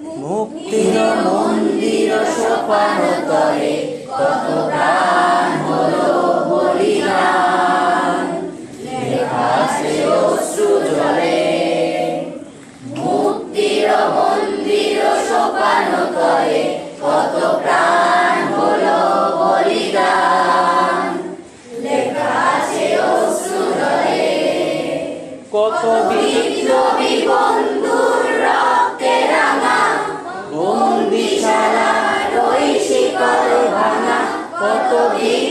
মুক্তির মন্দির সোপান তলে কত প্রাণ হলো বলিদান। লেখা আছে অশ্রু জলে। মুক্তির মন্দির সোপান তলে কত প্রাণ হলো বলিদান। লেখা আছে অশ্রু জলে। কত বিপ্লবী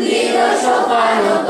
Діло, що пану